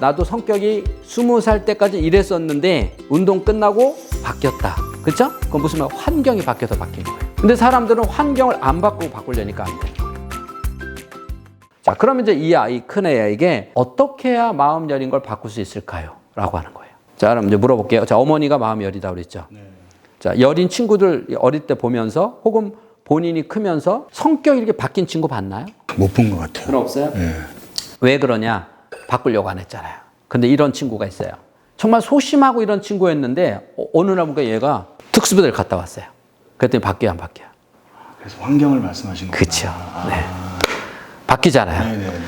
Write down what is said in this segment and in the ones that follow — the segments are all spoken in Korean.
나도 성격이 스무 살 때까지 이랬었는데 운동 끝나고 바뀌었다. 그렇죠? 그건 무슨 말? 환경이 바뀌어서 바뀐 거예요. 근데 사람들은 환경을 안 바꾸고 바꾸려니까 안 돼. 자, 그러면 이제 이 아이, 큰 애에게 어떻게 해야 마음 여린 걸 바꿀 수 있을까요? 라고 하는 거예요. 자, 그럼 이제 물어볼게요. 자, 어머니가 마음 여리다 그랬죠. 자, 여린 친구들 어릴 때 보면서 혹은 본인이 크면서 성격이 이렇게 바뀐 친구 봤나요? 못 본 것 같아요. 그럼 없어요? 예. 왜 그러냐? 바꾸려고 안 했잖아요. 근데 이런 친구가 있어요. 정말 소심하고 이런 친구였는데 어, 어느 날 보니까 얘가 특수부대를 갔다 왔어요. 그랬더니 바뀌어 안 바뀌어? 그래서 환경을 말씀하신 거구나. 그렇죠. 아. 네. 바뀌잖아요. 네네네.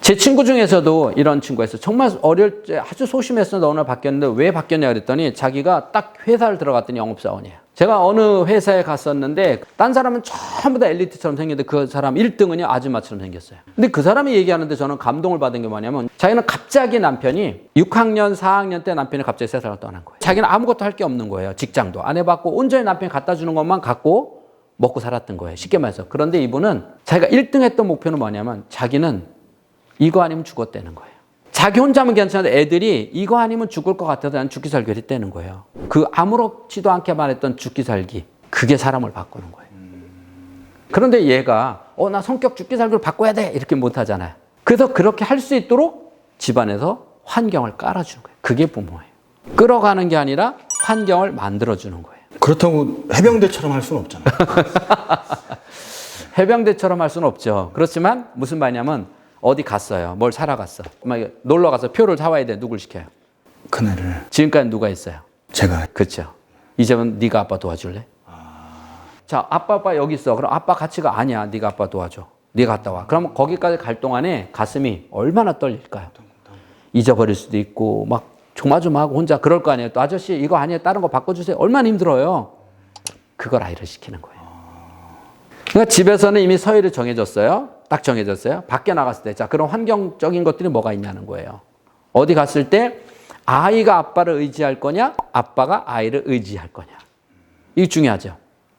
제 친구 중에서도 이런 친구가 있어요. 정말 어릴 때 아주 소심했었는데 어느 날 바뀌었는데 왜 바뀌었냐 그랬더니 자기가 딱 회사를 들어갔더니 영업사원이에요. 제가 어느 회사에 갔었는데 딴 사람은 전부 다 엘리트처럼 생겼는데 그 사람 1등은요 아줌마처럼 생겼어요. 근데 그 사람이 얘기하는데 저는 감동을 받은 게 뭐냐면 자기는 갑자기 남편이 6학년, 4학년 때 남편이 갑자기 세상을 떠난 거예요. 자기는 아무것도 할 게 없는 거예요. 직장도 안 해봤고 온전히 남편이 갖다 주는 것만 갖고 먹고 살았던 거예요. 쉽게 말해서. 그런데 이분은 자기가 1등 했던 목표는 뭐냐면 자기는 이거 아니면 죽었다는 거예요. 자기 혼자면 괜찮은데 애들이 이거 아니면 죽을 것 같아서 난 죽기 살기 했다는 거예요. 그 아무렇지도 않게 말했던 죽기 살기. 그게 사람을 바꾸는 거예요. 그런데 얘가 어 나 성격 죽기 살기를 바꿔야 돼 이렇게 못 하잖아요. 그래서 그렇게 할 수 있도록 집안에서 환경을 깔아주는 거예요. 그게 부모예요. 끌어가는 게 아니라 환경을 만들어 주는 거예요. 그렇다고 해병대처럼 할 수는 없잖아요. 해병대처럼 할 수는 없죠. 그렇지만 무슨 말이냐면 어디 갔어요. 뭘 사러 갔어. 막 놀러 가서 표를 사와야 돼. 누굴 시켜요? 큰애를 지금까지 누가 있어요? 제가 그렇죠. 이제는 네가 아빠 도와줄래? 자, 아빠 아빠 여기 있어. 그럼 아빠 같이가 아니야. 네가 아빠 도와줘. 네가 갔다 와. 그럼 거기까지 갈 동안에 가슴이 얼마나 떨릴까요? 잊어버릴 수도 있고 막 조마조마하고 혼자 그럴 거 아니에요. 또 아저씨 이거 아니에요. 다른 거 바꿔주세요. 얼마나 힘들어요. 그걸 아이를 시키는 거예요. 그러니까 집에서는 이미 서열이 정해졌어요. 딱 정해졌어요. 밖에 나갔을 때, 자, 그런 환경적인 것들이 뭐가 있냐는 거예요. 어디 갔을 때 아이가 아빠를 의지할 거냐, 아빠가 아이를 의지할 거냐. 이게 중요하죠.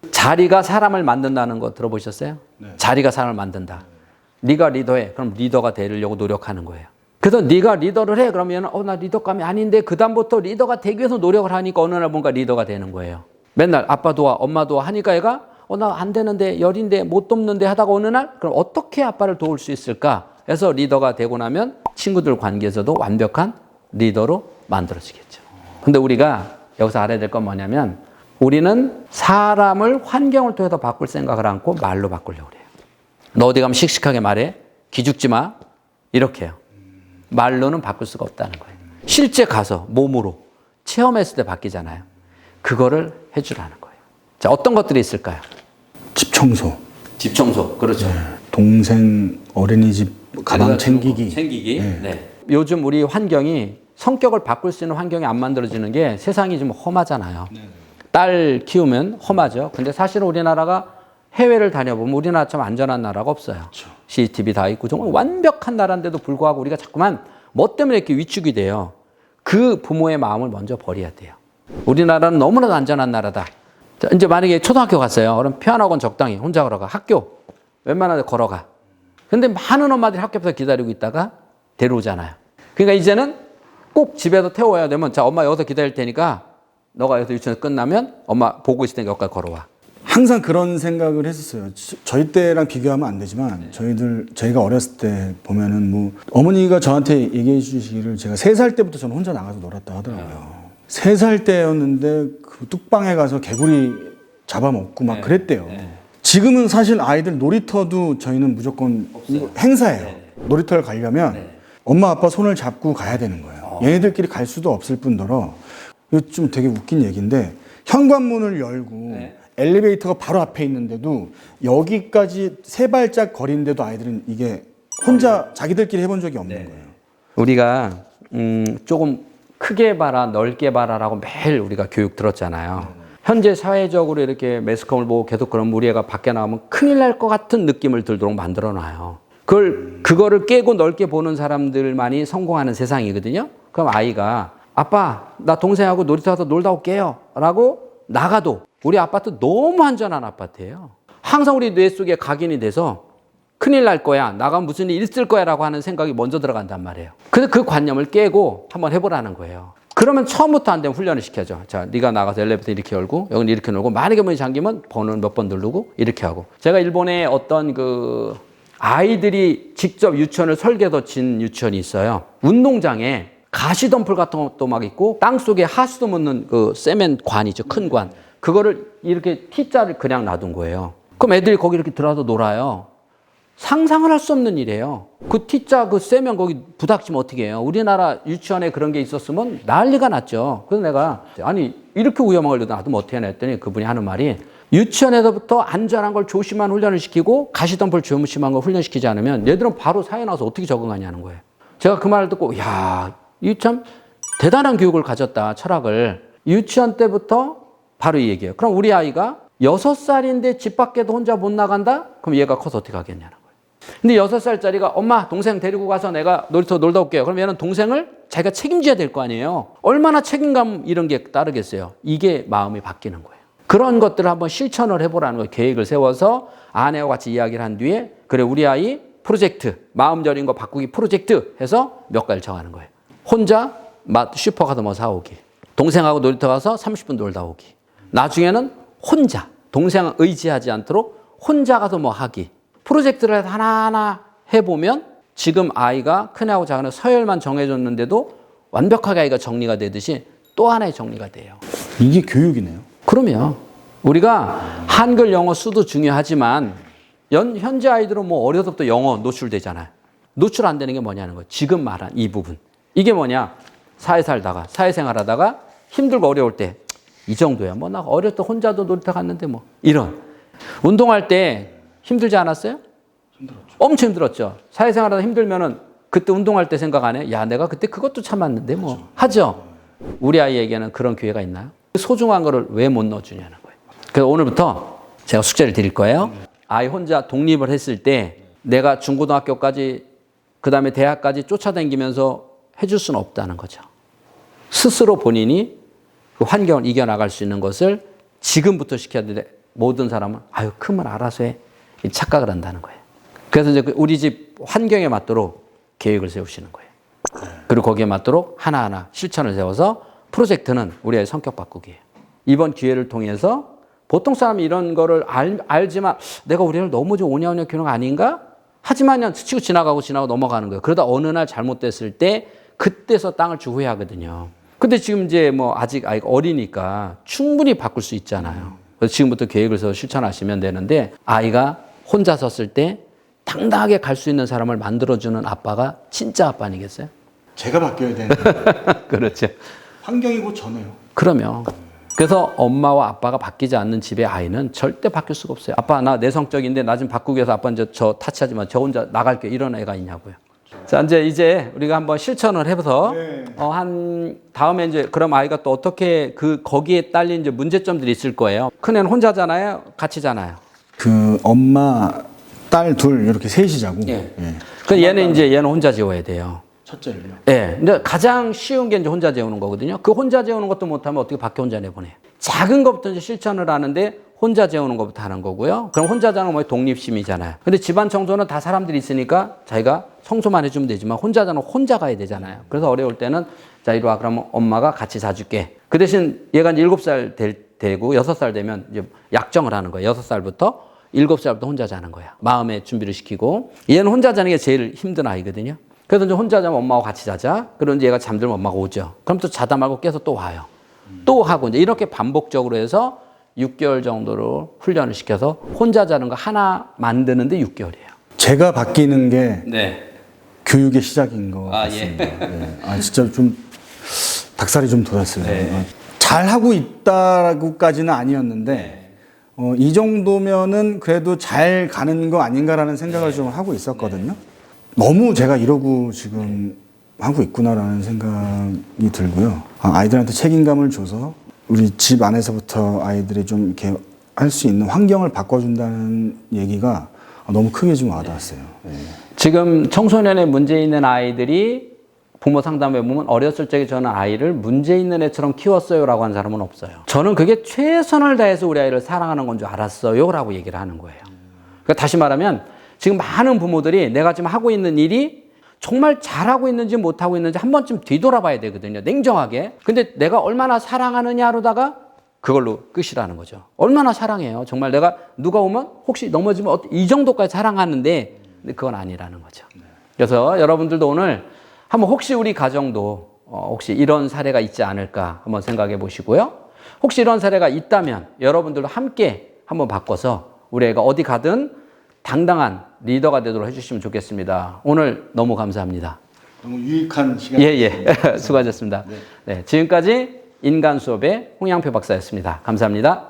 자리가 사람을 만든다는 거 들어보셨어요? 자리가 사람을 만든다. 네 가 리더해. 그럼 리더가 되려고 노력하는 거예요. 그래서 네가 리더를 해. 그러면 어 나 리더감이 아닌데 그 다음부터 리더가 되기 위해서 노력을 하니까 어느 날 뭔가 리더가 되는 거예요. 맨날 아빠 도 와, 엄마 도 와 하니까 얘가 어 나 안 되는데 열인데 못 돕는데 하다가 어느 날 그럼 어떻게 아빠를 도울 수 있을까? 해서 리더가 되고 나면 친구들 관계에서도 완벽한 리더로 만들어지겠죠. 근데 우리가 여기서 알아야 될 건 뭐냐면 우리는 사람을 환경을 통해서 바꿀 생각을 않고 말로 바꾸려고 그래요. 너 어디 가면 씩씩하게 말해. 기죽지 마. 이렇게 해요. 말로는 바꿀 수가 없다는 거예요. 실제 가서 몸으로 체험했을 때 바뀌잖아요. 그거를 해주라는 거예요. 자, 어떤 것들이 있을까요? 집 청소, 집 청소. 그렇죠. 동생 어린이집 가방 챙기기. 거, 챙기기. 네. 요즘 우리 환경이 성격을 바꿀 수 있는 환경이 안 만들어지는 게 세상이 좀 험하잖아요. 딸 키우면 험하죠. 근데 사실은 우리나라가 해외를 다녀보면 우리나라처럼 안전한 나라가 없어요. CCTV 다 있고 정말 완벽한 나라인데도 불구하고 우리가 자꾸만 뭐 때문에 이렇게 위축이 돼요. 그 부모의 마음을 먼저 버려야 돼요. 우리나라는 너무나도 안전한 나라다. 자, 이제 만약에 초등학교 갔어요. 그럼 피아노학원 적당히 혼자 걸어가. 학교 웬만하면 걸어가. 근데 많은 엄마들이 학교 앞에서 기다리고 있다가 데려오잖아요. 그러니까 이제는 꼭 집에서 태워야 되면 자 엄마 여기서 기다릴 테니까 너가 여기서 유치원 끝나면 엄마 보고 있을 테니까 여기까지 걸어와. 항상 그런 생각을 했었어요. 저- 저희 때랑 비교하면 안 되지만 저희들 저희가 어렸을 때 보면은 뭐 어머니가 저한테 얘기해 주시기를 제가 세 살 때부터 저는 혼자 나가서 놀았다 하더라고요. 세 살 때였는데 그 뚝방에 가서 개구리 잡아먹고 막 그랬대요. 지금은 사실 아이들 놀이터도 저희는 무조건 행사예요. 놀이터를 가려면 엄마 아빠 손을 잡고 가야 되는 거예요. 얘네들끼리 갈 수도 없을 뿐더러 이거 좀 되게 웃긴 얘기인데 현관문을 열고 엘리베이터가 바로 앞에 있는데도 여기까지 세 발짝 거리인데도 아이들은 이게 혼자 자기들끼리 해본 적이 없는 거예요. 우리가 음, 조금 크게 봐라, 넓게 봐라라고 매일 우리가 교육 들었잖아요. 현재 사회적으로 이렇게 매스컴을 보고 계속 그런 우리 애가 밖에 나오면 큰일 날 것 같은 느낌을 들도록 만들어 놔요. 그걸, 그거를 깨고 넓게 보는 사람들만이 성공하는 세상이거든요. 그럼 아이가 아빠, 나 동생하고 놀이터 가서 놀다 올게요. 라고 나가도 우리 아파트 너무 안전한 아파트예요. 항상 우리 뇌 속에 각인이 돼서 큰일 날 거야. 나가면 무슨 일 있을 거야. 라고 하는 생각이 먼저 들어간단 말이에요. 근데 그 관념을 깨고 한번 해보라는 거예요. 그러면 처음부터 안 되면 훈련을 시켜줘. 자, 네가 나가서 엘리베이터 이렇게 열고, 여기는 이렇게 놀고, 만약에 문이 잠기면 번호는 몇 번 누르고, 이렇게 하고. 제가 일본에 어떤 그 아이들이 직접 유치원을 설계도 진 유치원이 있어요. 운동장에 가시덤불 같은 것도 막 있고, 땅 속에 하수도 묻는 그 세멘 관이죠. 큰 관. 그거를 이렇게 T자를 그냥 놔둔 거예요. 그럼 애들이 거기 이렇게 들어와서 놀아요. 상상을 할 수 없는 일이에요. 그 T자 그 세면 거기 부닥치면 어떻게 해요? 우리나라 유치원에 그런 게 있었으면 난리가 났죠. 그래서 내가 아니 이렇게 위험한 걸 놔두면 어떻게 하냐 했더니 그분이 하는 말이 유치원에서부터 안전한 걸 조심한 훈련을 시키고 가시덤불 조심한 걸 훈련시키지 않으면 얘들은 바로 사회 나와서 어떻게 적응하냐는 거예요. 제가 그 말을 듣고 야, 이 참 대단한 교육을 가졌다 철학을 유치원 때부터 바로 이 얘기예요. 그럼 우리 아이가 여섯 살인데 집 밖에도 혼자 못 나간다? 그럼 얘가 커서 어떻게 하겠냐는. 근데 여섯 살짜리가 엄마 동생 데리고 가서 내가 놀이터 놀다 올게요. 그럼 얘는 동생을 자기가 책임져야 될 거 아니에요. 얼마나 책임감 이런 게 따르겠어요. 이게 마음이 바뀌는 거예요. 그런 것들을 한번 실천을 해보라는 거예요. 계획을 세워서 아내와 같이 이야기를 한 뒤에 그래 우리 아이 프로젝트 마음 저린 거 바꾸기 프로젝트 해서 몇 가지를 정하는 거예요. 혼자 마- 슈퍼 가서 뭐 사오기. 동생하고 놀이터 가서 30분 놀다 오기. 나중에는 혼자 동생 의지하지 않도록 혼자 가서 뭐 하기. 프로젝트를 하나하나 해보면 지금 아이가 큰애하고 작은애 서열만 정해줬는데도 완벽하게 아이가 정리가 되듯이 또 하나의 정리가 돼요. 이게 교육이네요. 그러면 우리가 한글, 영어, 수도 중요하지만 연, 현재 아이들은 뭐 어려서부터 영어 노출되잖아요. 노출 안 되는 게 뭐냐는 거예요. 지금 말한 이 부분. 이게 뭐냐? 사회 살다가, 사회생활 하다가 힘들고 어려울 때 이 정도야. 뭐 나 어렸을 때 혼자도 놀이터 갔는데 뭐 이런. 운동할 때 힘들지 않았어요? 힘들었죠. 엄청 힘들었죠. 사회생활 하다 힘들면은 그때 운동할 때 생각 안 해? 야, 내가 그때 그것도 참았는데 뭐. 하죠? 우리 아이에게는 그런 기회가 있나요? 소중한 거를 왜 못 넣어주냐는 거예요. 그래서 오늘부터 제가 숙제를 드릴 거예요. 아이 혼자 독립을 했을 때 내가 중고등학교까지 그 다음에 대학까지 쫓아다니면서 해줄 수는 없다는 거죠. 스스로 본인이 그 환경을 이겨나갈 수 있는 것을 지금부터 시켜야 되는데 모든 사람은 아유 크면 알아서 해이 착각을 한다는 거예요. 그래서 이제 그 우리 집 환경에 맞도록 계획을 세우시는 거예요. 그리고 거기에 맞도록 하나하나 실천을 세워서 프로젝트는 우리의 성격 바꾸기예요. 이번 기회를 통해서 보통 사람이 이런 거를 알, 알지만 내가 우리 애를 너무 좀 오냐오냐 키우는 거 아닌가? 하지만 그냥 스치고 지나가고 지나고 넘어가는 거예요. 그러다 어느 날 잘못됐을 때 그때서 땅을 주 후회하거든요. 근데 지금 이제 뭐 아직 아이가 어리니까 충분히 바꿀 수 있잖아요. 그래서 지금부터 계획을 세워 실천하시면 되는데 아이가 혼자 섰을 때 당당하게 갈 수 있는 사람을 만들어주는 아빠가 진짜 아빠 아니겠어요? 제가 바뀌어야 되는 그렇죠. 환경이 곧 저네요. 그러면 그래서 엄마와 아빠가 바뀌지 않는 집의 아이는 절대 바뀔 수가 없어요. 아빠 나 내성적인데 나 좀 바꾸기 위해서 아빠 이제 저 타치하지 마. 저 혼자 나갈게. 이런 애가 있냐고요. 자 이제 이제 우리가 한번 실천을 해서 네. 어, 한 다음에 이제 그럼 아이가 또 어떻게 그 거기에 딸린 이제 문제점들이 있을 거예요. 큰애는 혼자잖아요. 같이잖아요. 그 엄마 딸 둘 이렇게 셋이자고. 예. 예. 그 얘는 이제 얘는 혼자 지워야 돼요. 첫째를요. 예. 근데 가장 쉬운 게 이제 혼자 재우는 거거든요. 그 혼자 재우는 것도 못하면 어떻게 밖에 혼자 내보내? 작은 것부터 이제 실천을 하는데 혼자 재우는 것부터 하는 거고요. 그럼 혼자 자는 뭐 독립심이잖아요. 근데 집안 청소는 다 사람들이 있으니까 자기가 청소만 해주면 되지만 혼자 자는 혼자 가야 되잖아요. 그래서 어려울 때는 자 이리 와 그러면 엄마가 같이 자줄게. 그 대신 얘가 이제 일곱 살 될, 되고 여섯 살 되면 이제 약정을 하는 거예요. 여섯 살부터 일곱 살부터 혼자 자는 거야. 마음의 준비를 시키고 얘는 혼자 자는 게 제일 힘든 아이거든요. 그래서 이제 혼자 자면 엄마하고 같이 자자. 그런 이제 얘가 잠들면 엄마가 오죠. 그럼 또 자다 말고 깨서 또 와요. 또 하고 이제 이렇게 반복적으로 해서 6개월 정도로 훈련을 시켜서 혼자 자는 거 하나 만드는데 6개월이에요. 제가 바뀌는 게 네. 교육의 시작인 것 아, 같습니다. 예. 아 진짜 좀 닭살이 좀 돋았어요. 네. 어, 잘 하고 있다고까지는 아니었는데 어, 이 정도면은 그래도 잘 가는 거 아닌가라는 생각을 좀 하고 있었거든요. 너무 제가 이러고 지금 하고 있구나라는 생각이 들고요. 아, 아이들한테 책임감을 줘서 우리 집 안에서부터 아이들이 좀 이렇게 할 수 있는 환경을 바꿔준다는 얘기가 너무 크게 좀 와닿았어요. 예. 지금 청소년에 문제 있는 아이들이 부모 상담해 보면 어렸을 적에 저는 아이를 문제 있는 애처럼 키웠어요라고 하는 사람은 없어요. 저는 그게 최선을 다해서 우리 아이를 사랑하는 건 줄 알았어요라고 얘기를 하는 거예요. 그러니까 다시 말하면 지금 많은 부모들이 내가 지금 하고 있는 일이 정말 잘하고 있는지 못하고 있는지 한 번쯤 뒤돌아봐야 되거든요. 냉정하게. 근데 내가 얼마나 사랑하느냐로다가 그걸로 끝이라는 거죠. 얼마나 사랑해요. 정말 내가 누가 오면 혹시 넘어지면 어때- 이 정도까지 사랑하는데 근데 그건 아니라는 거죠. 그래서 여러분들도 오늘 한번 혹시 우리 가정도 어, 혹시 이런 사례가 있지 않을까 한번 생각해 보시고요. 혹시 이런 사례가 있다면 여러분들도 함께 한번 바꿔서 우리 애가 어디 가든 당당한 리더가 되도록 해주시면 좋겠습니다. 오늘 너무 감사합니다. 너무 유익한 시간. 예, 예. 수고하셨습니다. 네, 지금까지 인간 수업의 홍양표 박사였습니다. 감사합니다.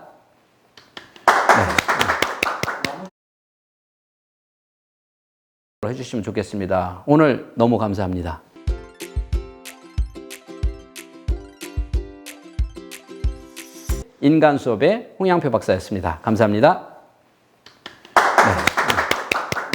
네. 해주시면 좋겠습니다. 오늘 너무 감사합니다. 인간 수업의 홍양표 박사였습니다. 감사합니다.